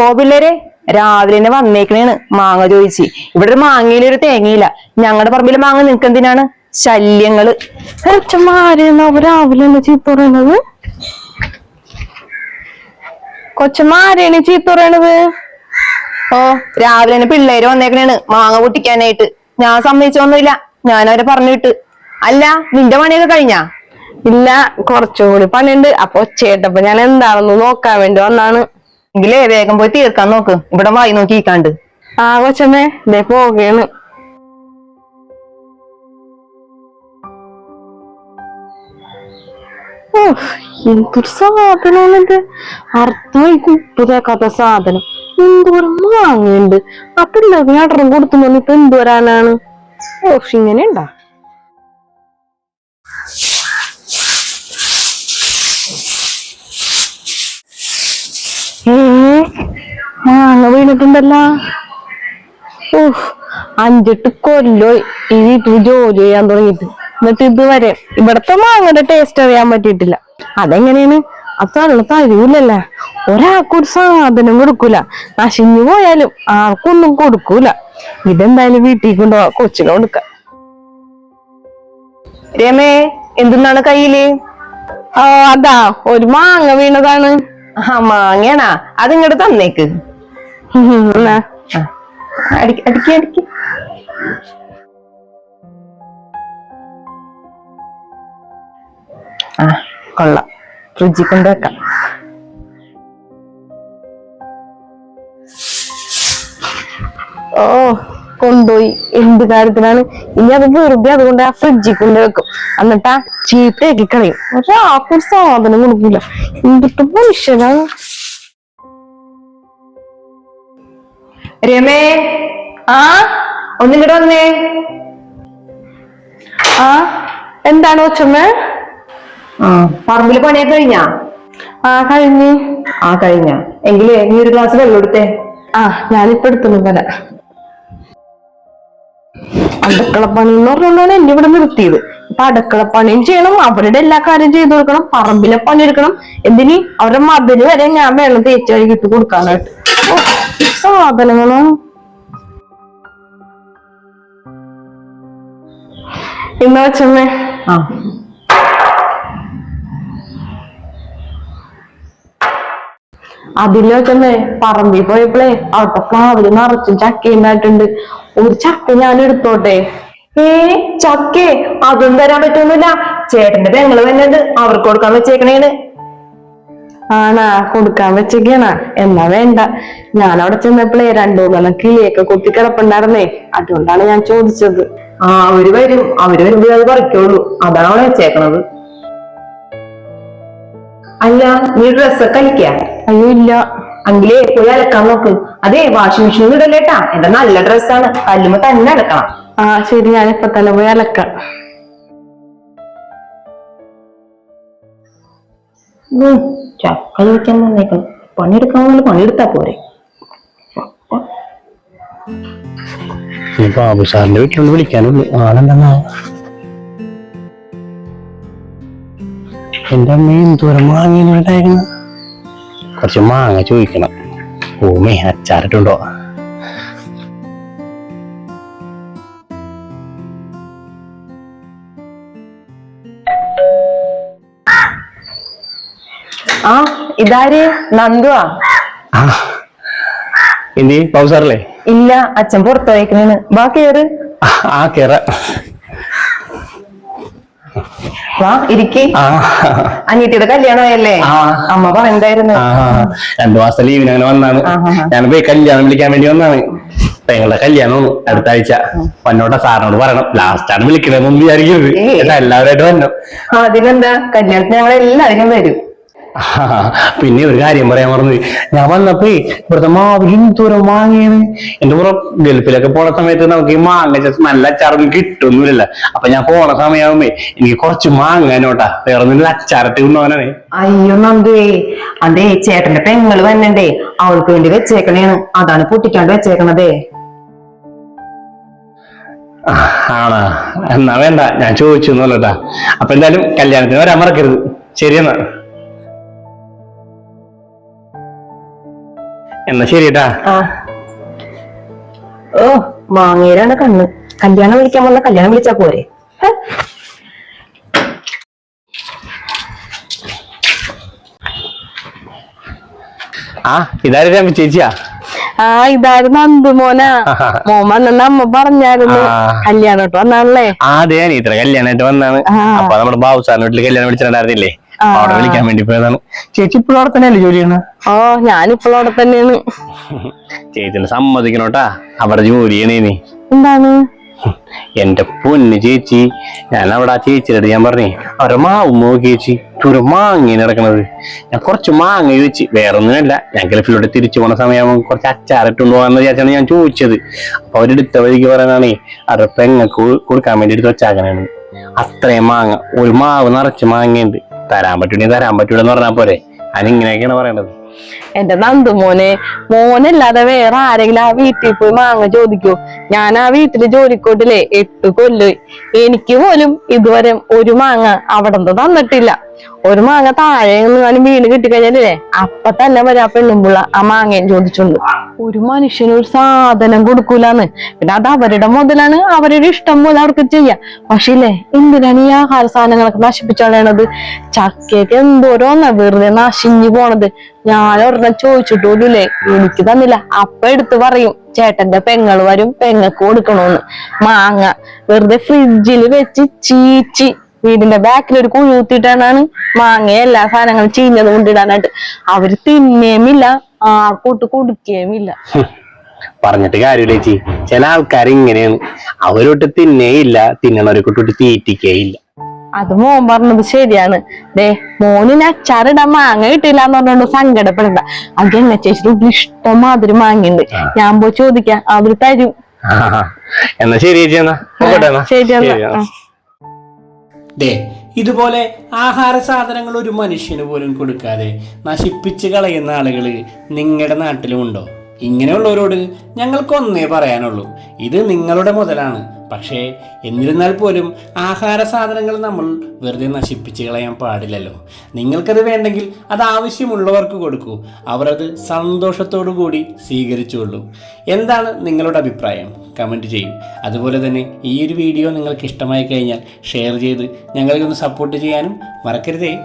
പോ പിള്ളേരെ രാവിലെ തന്നെ വന്നേക്കണേണ് മാങ്ങ ചോദിച്ച്. ഇവിടെ ഒരു മാങ്ങയിൽ ഒരു തേങ്ങയില്ല. ഞങ്ങളുടെ പറമ്പിലെ മാങ്ങ നിനക്ക് എന്തിനാണ് ശല്യങ്ങൾ രാവിലെ തന്നെ ചീത്ത പറയണത്? കൊച്ചമാരെയാണ് ചീത്ത പറയണത്? ഓ രാവിലെ തന്നെ പിള്ളേര് വന്നേക്കണേണ് മാങ്ങ പൊട്ടിക്കാനായിട്ട്. ഞാൻ സമ്മതിച്ചൊന്നുമില്ല ഞാൻ അവരെ പറഞ്ഞു വിട്ട്. അല്ല നിന്റെ പണിയൊക്കെ കഴിഞ്ഞാ? ഇല്ല കുറച്ചുകൂടി പണിയുണ്ട്. അപ്പൊ ചേട്ടപ്പ ഞാൻ എന്താണെന്ന് നോക്കാൻ വേണ്ടി വന്നാണ്. എങ്കിലേ വേഗം പോയി തീർക്കാൻ നോക്ക്. ഇവിടെ വായി നോക്കി ഇക്കാണ്ട് ആ കൊച്ചമ്മേ ഇതേ ഉഫ്, എന്തൊരു സാധനമാണിത്. അർത്ഥമായി കുപ്പ് തേക്കാത്ത സാധനം. എന്തോരം മാങ്ങയുണ്ട്. അപ്പൊ ഞാൻ അടർന്ന് കൊടുത്തു വന്നിട്ട് എന്തോരാനാണ് ഓഫ് ഇങ്ങനെ ഉണ്ടാ മാങ്ങ വീണിട്ടുണ്ടല്ലോ? അഞ്ചെട്ട് കൊല്ലോ ഈ വീട്ടിൽ ജോലി ചെയ്യാൻ തുടങ്ങിയിട്ട്. എന്നിട്ട് ഇതുവരെ ഇവിടത്തെ മാങ്ങയുടെ ടേസ്റ്റ് അറിയാൻ പറ്റിയിട്ടില്ല. അതെങ്ങനെയാണ്? അത് വെള്ളത്തെ തരൂലല്ലേ ഒരാൾക്കൊരു സാധനം കൊടുക്കൂല. നശിഞ്ഞു പോയാലും ആർക്കൊന്നും കൊടുക്കൂല. ഇതെന്തായാലും വീട്ടിൽ കൊണ്ടുപോവാ. കൊച്ചിന് കൊടുക്ക. രമേ എന്തുന്നാണ് കയ്യിൽ? അതാ ഒരു മാങ്ങ വീണതാണ്. ആ മാങ്ങയാണാ. അതിങ്ങോട്ട് തന്നേക്ക്. അടിക്ക് അടിക്ക് ആ കൊള്ളാം ഫ്രിഡ്ജിൽ കൊണ്ടുവെക്കാം ഓ കൊണ്ടുപോയി എന്ത് കാര്യത്തിനാണ് ഇനി അത് വെറുതെ അതുകൊണ്ട് ആ ഫ്രിഡ്ജിൽ കൊണ്ട് വെക്കും എന്നിട്ട് ആ ചീത്തയാക്കി കളയും ഒരാൾക്കൊരു സാധനം കൊടുക്കില്ല എന്തിട്ട് മനുഷ്യനാണ് രമേ. ആ ഒന്നിങ്ങോട്ട് വന്നേ. ആ എന്താണ് കൊച്ചമ്മ ആ. പറമ്പിൽ പണിയൊക്കെ കഴിഞ്ഞാ? ആ കഴിഞ്ഞ്. ആ കഴിഞ്ഞ. എങ്കിലേ നീ ഒരു ഗ്ലാസ് വെള്ളം എടുത്തേ. ആ ഞാനിപ്പോ എടുത്തു വരാം. അടുക്കളപ്പണി എന്ന് പറഞ്ഞുകൊണ്ടാണ് എന്നെ ഇവിടെ നിർത്തിയത്. ഇപ്പൊ അടുക്കളപ്പണിയും ചെയ്യണം അവരുടെ എല്ലാ കാര്യം ചെയ്തു കൊടുക്കണം പറമ്പിലെ പണി എടുക്കണം എന്തിനി? അവരുടെ മതിൽ വരെ ഞാൻ വെള്ളം തേച്ച് കഴുകിട്ട് കൊടുക്കാനായിട്ട്. സാധനങ്ങളോ? ഇന്ന് വെച്ചമ്മേ അതിൽ വെച്ചമ്മേ പറമ്പിൽ പോയപ്പോഴേ അവിടുത്തെ പ്ലാവിൽ നിറച്ചും ചക്ക ഉണ്ടായിട്ടുണ്ട്. ഒരു ചക്ക ഞാൻ എടുത്തോട്ടെ? ഏ ചക്കേ അതും തരാൻ പറ്റൊന്നുമില്ല ചേട്ടന്റെ പെങ്ങൾ തന്നെ അവർക്ക് കൊടുക്കാൻ വെച്ചേക്കണേന്ന്. ആണാ കൊടുക്കാൻ വെച്ചൊക്കെയാണ എന്നാ വേണ്ട. ഞാൻ അവിടെ ചെന്നപ്പോഴേ രണ്ടു മൂന്നെണ്ണം കിളിയൊക്കെ കുത്തി കിടപ്പുണ്ടായിരുന്നേ. അതുകൊണ്ടാണ് ഞാൻ ചോദിച്ചത്. ആ അവർ വരും. അവർ വരുമ്പോഴേ അത് പറിക്കുള്ളൂ. അതാണ് അവിടെ വെച്ചേക്കണത്. അല്ല നീ ഡ്രസ്സൊക്കെ അലിക്കാ അയ്യോ ഇല്ല. അങ്കിലേ പോയി അലക്കാൻ നോക്ക്. അതെ വാഷിംഗ് മെഷീനിൽ ഇടല്ലേട്ടാ എന്റെ നല്ല ഡ്രസ്സാണ് കല്ലുമ്പോ തന്നെ അലക്കണം. ആ ശരി ഞാൻ ഇപ്പൊ തന്നെ പോയി അലക്കാം. ചക്ക ചോദിക്കാൻ വന്നേക്കണം. പണിയെടുക്കാൻ പോലെ പണിയെടുത്താ പോരെ. ബാബുസാറിന്റെ ബാബു സാറിന്റെ വീട്ടിലൊന്ന് വിളിക്കാനുള്ളൂ. ആളെന്താ എന്റെ അമ്മ എന്തോരം മാങ്ങിണ്ടായിരുന്നു കുറച്ച് മാങ്ങ ചോദിക്കണം. ഓമേ അച്ചാറിട്ടുണ്ടോ? ആ ഇതാര്? നന്ദുവാ? ആ എന്തി ബാബു ഇല്ല അച്ഛൻ പുറത്തു പോയേക്കണേന്ന് ബാ കേറ്. ആ, കേറ. വാ ഇരിക്കേ. ആ. അനിയത്തിയുടെ കല്യാണമായല്ലേ? ആ. അമ്മ പറയണ്ടായിരുന്നു ആ രണ്ടു മാസത്തെ ലീവിന് അങ്ങനെ വന്നാണ്. ഞാൻ പോയി കല്യാണം വിളിക്കാൻ വേണ്ടി വന്നാണ്. പെങ്ങളുടെ കല്യാണം അടുത്ത ആഴ്ച. പന്നോട്ട സാറിനോട് പറയണം. ലാസ്റ്റ് ആണ് വിളിക്കണമെന്ന് വിചാരിക്കരുത്. ഏയ്. എല്ലാവരായിട്ട് വരണം. അതിനെന്താ? കല്യാണത്തിന് ഞങ്ങൾ എല്ലാവരും വരും. പിന്നെ ഒരു കാര്യം പറയാൻ മറന്നു ഞാൻ വന്നപ്പോ ഇവിടുത്തെ മാവിലും എന്തോരം മാങ്ങയാണ് എന്റെ പുറം ഗൾഫിലൊക്കെ പോണ സമയത്ത് നമുക്ക് ഈ മാങ്ങ just നല്ല അച്ചാറൊന്നും കിട്ടുന്നില്ല അപ്പൊ ഞാൻ പോണ സമയമാകുമ്പോ എനിക്ക് കുറച്ച് മാങ്ങാനോട്ടാ വേറെ ഒന്നും അച്ചാറത്തി കൊണ്ടുപോകാനാണ്. അയ്യോ നന്ദേ അതെ ചേട്ടന്റെ പെങ്ങൾ വന്നണ്ടേ. അവൾക്ക് വേണ്ടി വെച്ചേക്കണേന്ന് അതാണ് പൊട്ടിക്കാണ്ട് വെച്ചേക്കണതേ. ആണാ? എന്നാ വേണ്ട ഞാൻ ചോദിച്ചു എന്നല്ലോട്ടാ അപ്പൊ എന്തായാലും കല്യാണത്തിന് വരാൻ മറക്കരുത്. ശരിയെന്നാ എന്നാ ശരിട്ടാ ആ. ഓ മാങ്ങേരാണ് കണ്ണ്. കല്യാണം വിളിക്കാൻ വന്ന കല്യാണം വിളിച്ചാ പോരെ. ഹെ? ആ ഇതാരും രമ ചേച്ചിയാ? ആ ഇതായിരുന്നു അന്തുമോനാ മോൻ വന്നെന്ന് അമ്മ പറഞ്ഞായിരുന്നു. ആ. കല്യാണോട്ട് വന്നാണല്ലേ? ആ അതെ ഇത്ര കല്യാണമായിട്ട് വന്നാണ്. ആ. അപ്പൊ നമ്മുടെ ബാബു സാറിന്റെ വീട്ടിൽ കല്യാണം വിളിച്ചിട്ടുണ്ടായിരുന്നില്ലേ? അവിടെ വിളിക്കാൻ വേണ്ടി പോയതാണ്. ചേച്ചി ഇപ്പോഴും അവിടെ തന്നെയല്ലേ ജോലി ചെയ്യുന്നത് ഓ ഞാനിപ്പോഴും അവിടെ തന്നെയാണ്. ചേച്ചിനെ സമ്മതിക്കണോട്ടാ അവിടെ ജോലി ചെയ്യണേനി എന്താണ്? എന്റെ പൊന്ന് ചേച്ചി ഞാൻ അവിടെ ആ ചേച്ചിയുടെ ഞാൻ പറഞ്ഞേ അവരെ മാവ് നോക്കി ചേച്ചി ഒരു മാങ്ങ നടക്കണത് ഞാൻ കുറച്ച് മാങ്ങ ചോദിച്ചു വേറെ ഒന്നുമല്ല ഞാൻ ഗൾഫിലോട്ട് തിരിച്ചു പോണ സമയം കുറച്ച് അച്ചാറിട്ടുണ്ടോ എന്ന് ചേച്ചാണ് ഞാൻ ചോദിച്ചത്. അപ്പൊ അവരെടുത്ത വഴിക്ക് പറയാനാണേ അവരുടെ പെങ്ങക്ക് കൊടുക്കാൻ വേണ്ടി എടുത്ത് വെച്ചാക്കണാണ് അത്രയും മാങ്ങ ഒരു മാവ് നിറച്ച് മാങ്ങയുണ്ട്. തരാൻ പറ്റൂലേ തരാൻ പറ്റൂലെന്ന് പറഞ്ഞാൽ പോരെ. അതിനിങ്ങനെയൊക്കെയാണ് പറയണത്. എന്റെ നന്ദുമോനെ മോനല്ലാതെ വേറെ ആരെങ്കിലും ആ വീട്ടിൽ പോയി മാങ്ങ ചോദിക്കൂ. ഞാൻ ആ വീട്ടിൽ ജോലിക്കോട്ടില്ലേ എട്ട് കൊല്ലോയി എനിക്ക് പോലും ഇതുവരെ ഒരു മാങ്ങ അവിടെ നിന്ന് തന്നിട്ടില്ല. ഒരു മാങ്ങ താഴെ നിന്നാലും വീണ് കിട്ടിക്കഴിഞ്ഞാലേ അപ്പൊ തന്നെ വരാ പെണ്ണുമ്പുള്ള ആ മാങ്ങയും ചോദിച്ചുണ്ട്. ഒരു മനുഷ്യന് ഒരു സാധനം കൊടുക്കൂലെന്ന്. പിന്നെ അത് അവരുടെ മുതലാണ്. അവരുടെ ഇഷ്ടം പോലെ അവർക്ക് ചെയ്യാം. പക്ഷേ ഇല്ലേ എന്തിനാണ് ഈ ആഹാര സാധനങ്ങളൊക്കെ നശിപ്പിച്ചളയണത് ചക്കയൊക്കെ എന്തോരോന്നാ വെറുതെ നശിഞ്ഞു പോണത്. ഞാൻ ഒരെണ്ണം ചോദിച്ചിട്ടോലൂലേ എനിക്ക് തന്നില്ല. അപ്പൊ എടുത്ത് പറയും ചേട്ടന്റെ പെങ്ങൾ വരും പെങ്ങക്ക് കൊടുക്കണോന്ന്. മാങ്ങ വെറുതെ ഫ്രിഡ്ജിൽ വെച്ച് ചീച്ചി വീടിന്റെ ബാക്കിൽ ഒരു കുഴി കുത്തിയിട്ടാണ് മാങ്ങ എല്ലാ സാധനങ്ങളും ചീഞ്ഞത് കൊണ്ടിടാനായിട്ട്. അവർ തിന്നേമില്ല ആർക്കോട്ട് കൊടുക്കുകയുമില്ല പറഞ്ഞിട്ട് കാര്യമില്ല ചേച്ചി. ചില ആൾക്കാർ ഇങ്ങനെയാണ്. അവരോട്ട് തിന്നേയില്ല തിന്നണവരെ കൂട്ടിട്ട് തീറ്റിക്കേയില്ല. അത് മോൻ പറഞ്ഞത് ശരിയാണ്. ദേ മോനിന് അച്ചാറിടാൻ മാങ്ങ കിട്ടില്ല എന്ന് പറഞ്ഞോണ്ട് സങ്കടപ്പെടണ്ട അത് എന്നെ ചേച്ചിട്ട് ഇഷ്ടം മാതിരി മാങ്ങയുണ്ട് ഞാൻ പോയി ചോദിക്കാം. അവർ തരും. എന്നാ ശരി ഇതുപോലെ ആഹാര സാധനങ്ങൾ ഒരു മനുഷ്യന് പോലും കൊടുക്കാതെ നശിപ്പിച്ച് കളയുന്ന ആളുകൾ നിങ്ങളുടെ നാട്ടിലുമുണ്ടോ ഇങ്ങനെയുള്ളവരോട് ഞങ്ങൾക്കൊന്നേ പറയാനുള്ളൂ. ഇത് നിങ്ങളുടെ മുതലാണ്. പക്ഷേ എന്നിരുന്നാൽ പോലും ആഹാര സാധനങ്ങൾ നമ്മൾ വെറുതെ നശിപ്പിച്ച് കളയാൻ പാടില്ലല്ലോ. നിങ്ങൾക്കത് വേണ്ടെങ്കിൽ അത് ആവശ്യമുള്ളവർക്ക് കൊടുക്കൂ. അവരത് സന്തോഷത്തോടു കൂടി സ്വീകരിച്ചുള്ളൂ എന്താണ് നിങ്ങളുടെ അഭിപ്രായം? കമന്റ് ചെയ്യും. അതുപോലെ തന്നെ ഈ ഒരു വീഡിയോ നിങ്ങൾക്ക് ഇഷ്ടമായി കഴിഞ്ഞാൽ ഷെയർ ചെയ്ത് ഞങ്ങളെ ഒന്ന് സപ്പോർട്ട് ചെയ്യാനും മറക്കരുതേ.